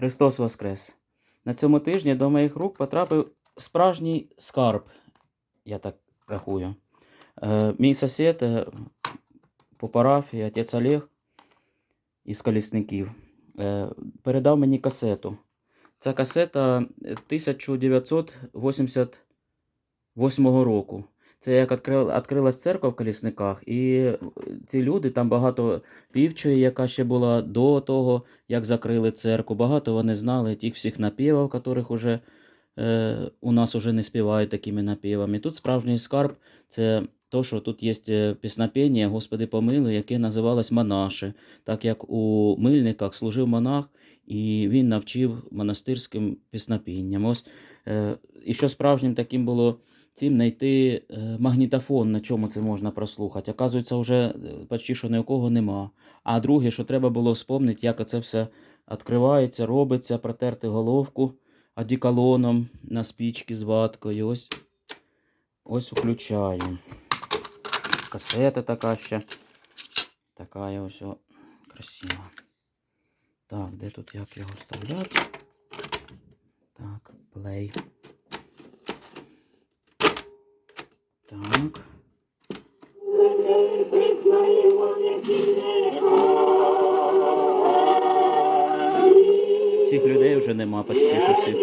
Христос Воскрес! На цьому тижні до моїх рук потрапив справжній скарб, я так рахую. Е, мій сусід е, по парафії, отець Олег із Колісників, е, передав мені касету. Ця касета 1988 року. Це як відкрила, відкрилась церква в Колісниках, і е, ці люди, там багато півчої, яка ще була до того, як закрили церкву. Багато вони знали тих всіх напівів, яких уже, е, у нас уже не співають такими напівами. Тут справжній скарб це то, що тут є е, піснопіння Господи помилуй, яке називалось Монаши, так як у мильниках служив монах, і він навчив монастирським піснопінням. Ось, е, і що справжнім таким було цим знайти е, магнітофон, на чому це можна прослухати. Оказується, вже е, почти що ні у кого нема. А друге, що треба було вспомнити, як це все відкривається, робиться, протерти головку одеколоном на спічки з ваткою. Ось, ось включаю. Касета така ще. Така ось красива. Так, де тут як його вставляти? Так, плей. Так. Цих людей вже нема почти що всіх.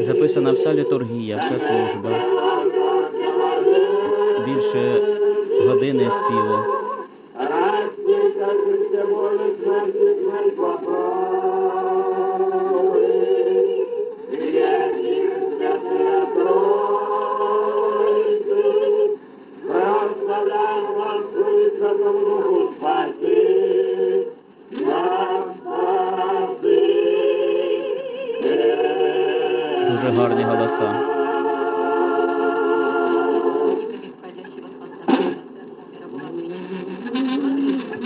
Записана вся літургія, вся служба. Більше години співу. Голоса.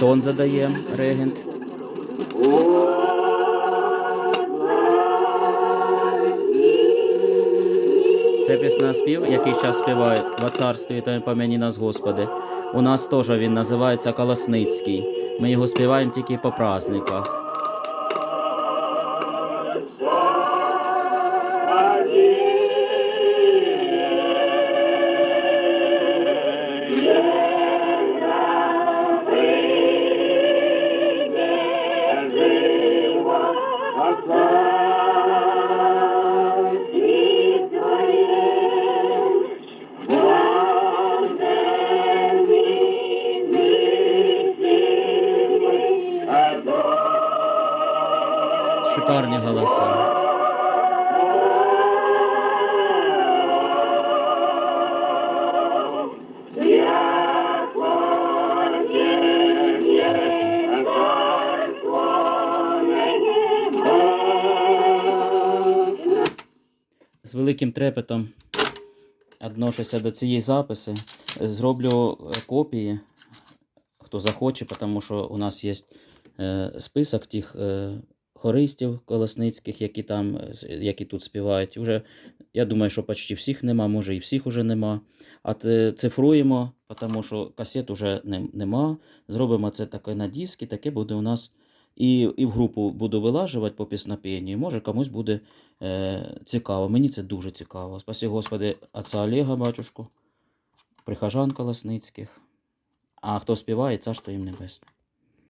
Тон задає регент. Це пісня спів, який час співають в царстві та пом'яні нас Господи. У нас теж він називається Колосницький. Ми його співаємо тільки по праздниках. Шикарні голоса. З великим трепетом відношуся до цієї записи. Зроблю е, копії, хто захоче, тому що у нас є е, список тих е, хористів колосницьких, які там, які тут співають. Уже, я думаю, що почти всіх нема, може і всіх уже нема. А цифруємо, тому що касет уже не- нема. Зробимо це таке на диски, таке буде у нас. І, і в групу буду вилажувати по піснопенню. Може комусь буде е, цікаво. Мені це дуже цікаво. Спасі Господи, отця Олега, батюшку, прихожан Колосницьких. А хто співає, царство їм небесне.